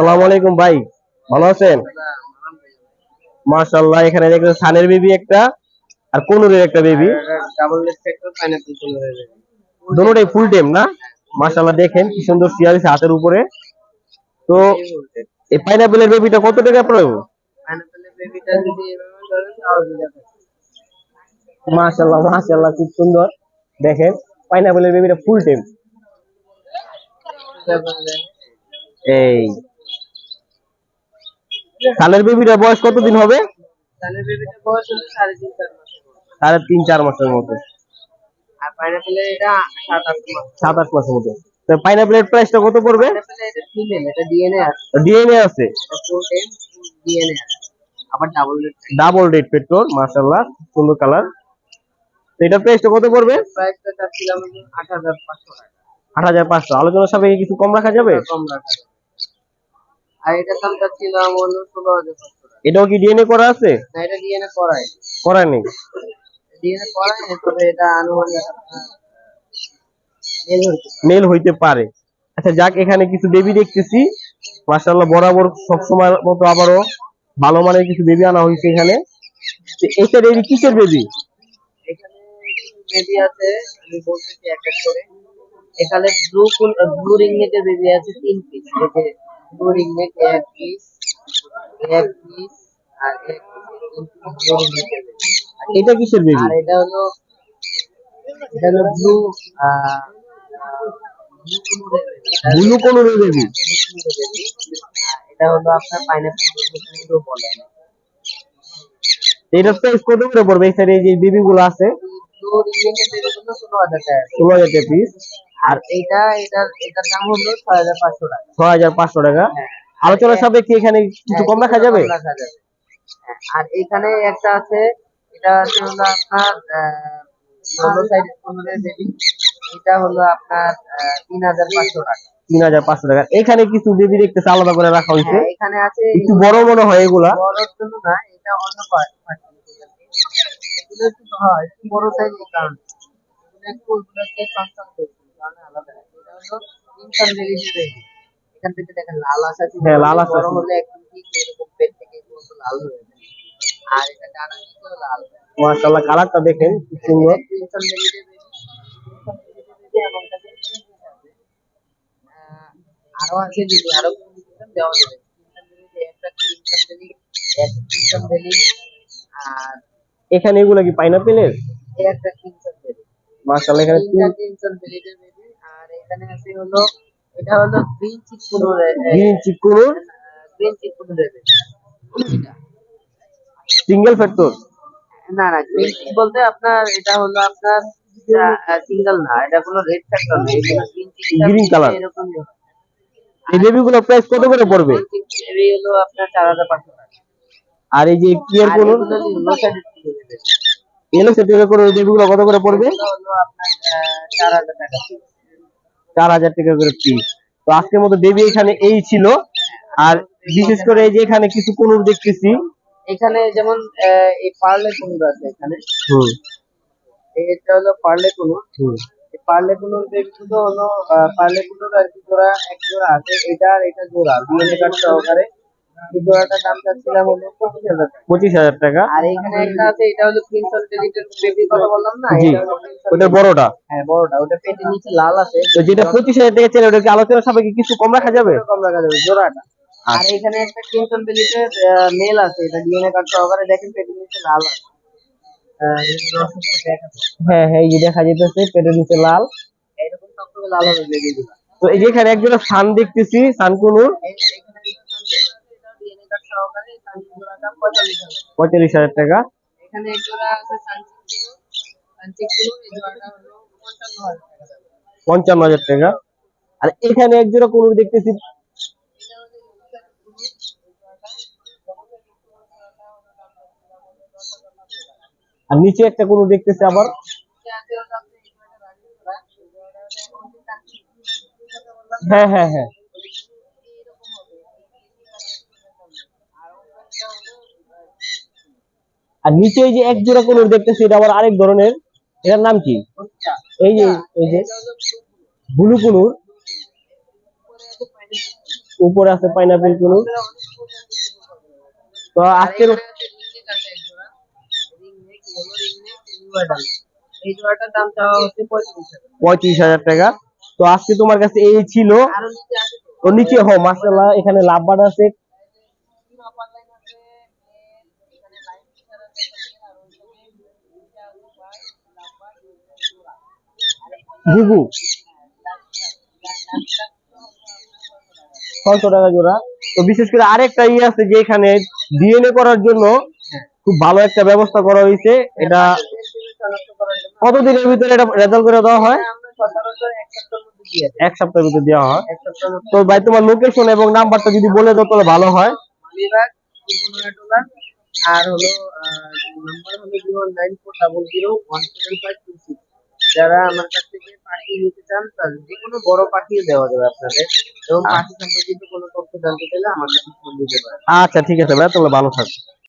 আসসালামু আলাইকুম ভাই ভালো আছেন? মাশাআল্লাহ এখানে দেখলেন সানের বেবি একটা আর কোনুরের একটা baby. Double leg factor pineapple যাবে দুটোটাই ফুল টেম না? মাশাআল্লাহ দেখেন কি সুন্দর সিয়ার আছে হাতের উপরে। তো এই পাইনাপেলের বেবিটা কত টাকা পড়বে? পাইনাপলের বেবিটা যদি এভাবে ধরেন পারে মাশাআল্লাহ মাশাআল্লাহ খুব সুন্দর। দেখেন পাইনাপেলের বেবিটা ফুল টেম এই সানের বেবিটার বয়স কতদিন হবে? তাহলে বেবিটা বয়স হলো সাড়ে তিন চার মাস সাড়ে তিন চার মাসের মতো। আর পাইনাপলের এটা সাত আট মাস। সাত আট মাসের মতো। তো পাইনাপেলের প্রাইসটা কত পড়বে? এটা ফিমেল এটা ডিএনএ আছে। ডিএনএ আছে? ডিএনএ আছে। আবার double leg double red petrol মাশাআল্লাহ সুন্দর কালার তো এটার প্রাইসটা কত পড়বে? প্রাইসটা চাচ্ছিলাম টাকা। আট হাজার পাঁচশো। আলোচনার সাপেক্ষে কিছু কম রাখা যাবে? কম রাখা যাবে। আর এটার দাম চাচ্ছিলাম হলো ষোলো হাজার পাঁচশো টাকা। এটাও কি ডিএনএ করা আছে? না এটা ডিএনএ করাই। করা নেই। ডিএনএ করাই তবে এটা আনুমানিক মেল হইতে পারে। মেল হইতে পারে। আচ্ছা যাক এখানে কিছু বেবি দেখতেছি। মাশাআল্লাহ বরাবর সবসময় মতো আবারও ভালো মানের কিছু বেবি আনা হয়েছে এখানে। এটা বেবি কিসের বেবি এখানে বেবি আছে আমি বলতেছি এক এক করে। এখানে ব্লু ব্লু রিংনেটের বেবি আছে তিন পিস ব্লু রিংনেট এক পিস এক পিস আর এক ব্লু রিংনেটের এটা কিসের বেবি আর এটা হলো এটা হলো ব্লু ব্লু কোনোর বেবি এটা হলো আপনার পাইনাপল বলে। এটার প্রাইস কত করে পড়বে? এই সাইডে যে বেবি গুলো আছে ষোলো হাজার টাকা। ষোলো হাজার পিস আর এইটা এটার এটার দাম হলো ছয় হাজার পাঁচশো টাকা। ছয় হাজার পাঁচশো টাকা? হ্যাঁ। আলোচনার সাপেক্ষে এখানে কিছু কম রাখা যাবে। হ্যাঁ, আর এখানে একটা আছে এটা আছে হলো আপনার ষোলো সাইড বেবি। এটা হলো আপনার তিন হাজার পাঁচশো টাকা। তিন হাজার পাঁচশো টাকা। এখানে কিছু বেবি দেখতেছে আলাদা করে রাখা হয়েছে। হ্যাঁ, এখানে আছে একটু বড় মনে হয় এগুলা। বড়র জন্য না এটা অন্য পার্ট এগুলো একটু হয় বড় সাইজ এই কারণে একটু ওইগুলোকে সংসার করছে কারণে আলাদা এটা হলো ইনসান বেবি বেবি এখান থেকে দেখেন লাল আসা হ্যাঁ, লাল আসা বড় হলে একদম ঠিক এরকম পেট থেকে পুরো লাল হয়ে যায় আর এটা ডানা দিকেও লাল মাশাআল্লাহ কালারটা দেখেন সুন্দর এবং তাতে আরও আছে যদি আরও দেওয়া যাবে এখানে এগুলা কি পাইনাপেলের একটা মাশাআল্লাহ এখানে বেবিদের বেবি আর এখানে আছে হলো এটা হলো green cheek conure green cheek conure green cheek conure baby single factor না না গ্রিন চিক বলতে আপনার এটা হলো আপনার সিঙ্গেল না এটা কোনো রেড ফ্যাক্টর না এটা গ্রিন চিক color। এরকম এই বেবিগুলোর প্রাইস কত করে পড়বে? বেবি হলো আপনার চার হাজার পাঁচশো টাকা। আর এই যে কিয়ার কোন এগুলো সেটের করে বেবিগুলো কত করে পড়বে? চার হাজার টাকা করে পিস তো আজকের মতো বেবি এখানে এই ছিল। আর বিশেষ করে এই যে এখানে কিছু কোনুর দেখতেছি। এখানে যেমন এই পার্লে কুনুর আছে এখানে। হুম। এটা হলো পার্লে কুনুর। হুম। এই পার্লে কুনুর যেগুলো হলো পার্লে কুনুর আর কি জোড়া এক জোড়া আছে। এটা আর এটা জোড়া ডিএনএ কার্ড সহকারে। এই জোড়াটার দাম চাচ্ছিলাম হলো পঁচিশ হাজার পঁচিশ হাজার টাকা? আর এখানে একটা আছে এটা হলো ক্রিমসন ডেলিটেড বেবি কথা বললাম না জি। এটা হলো Crimson ওটা বড়টা? হ্যাঁ বড়টা। ওটা পেটের নিচে লাল আছে। তো যেটা পঁচিশ হাজার টাকা ছিল ওটা কি আলোচনার সাপেক্ষে কিছু কম রাখা যাবে? কম রাখা যাবে জোড়াটা। আর এখানে একটা ক্রিমসন ডেলিটেড মেল আছে এটা ডিএনএ কার্ড সহকারে দেখেন পেটের নিচে লাল আছে। আহ, এগুলো অসুস্থ দেখাচ্ছে। হ্যাঁ হ্যাঁ এই যে দেখা যেতেছে পেটের নিচে লাল। এরকম সবগুলো লাল হবে বেবিগুলো তো এই যে একজোড়া সান দেখতেছি সান কোনুর পঁয়তাল্লিশ হাজার টাকা এখানে এক জোড়া আছে সানচিকুলো সানচিকুলো এই জোড়াটা হলো পঞ্চান্ন হাজার টাকা দাম। পঞ্চান্ন হাজার টাকা আর এখানে একজোড়া কোনুর দেখতেছি আর নিচে একটা কোনুর দেখতেছি আবার এটা আছে হলো আপনি এই জোড়াটা রাখি জোড়া, এই জোড়াটা হলো এখন যে সানচিকুলোর কথা বললাম না, হ্যাঁ হ্যাঁ হ্যাঁ এরকম হবে। আর ওইটা হলো, আর নিচে এই যে এক জোড়া কোনুর দেখতেছি এটা আবার আরেক ধরনের। এটার নাম কি? এই যে এই যে। ব্লু কোনুর উপরে আছে পাইনাপল। উপরে পাইনাপেল কুনু তো আজকের পঁয়ত্রিশ হাজার। টাকা। তো আজকে তোমার কাছে এই ছিল। তো। নিচে হো মাসাল্লাহ এখানে লাভবাট আছে আপার লাইন আছে এখানে লাইন ফিচার আছে আর ওইখানে দুইটা আছে ভাই নাম্বার জোড়া ঘুঘু ছয়শো টাকা জোড়া। তো বিশেষ করে আরেকটা ইয়ে আছে যে এখানে ডিএনএ করার জন্য খুব ভালো একটা ব্যবস্থা করা হয়েছে। এটা কতদিনের ভিতরে এটা রেজাল্ট করে দেওয়া হয়? এক সপ্তাহের ভিতরে দেওয়া হয়। তো ভাই, তোমার লোকেশন এবং নাম্বারটা যদি বলে দাও তাহলে ভালো হয়। আর হলো নাম্বার হলো zero nine four double zero one seven five two six যারা আমার কাছ থেকে পাখি নিতে চান তার যে কোনো বড় পাখিও দেওয়া যাবে আপনাদের। এবং পাখি সম্পর্কিত কোনো তথ্য জানতে চাইলে আমার কাছে ফোন দিতে পারেন। আচ্ছা ঠিক আছে ভাই তাহলে ভালো থাকো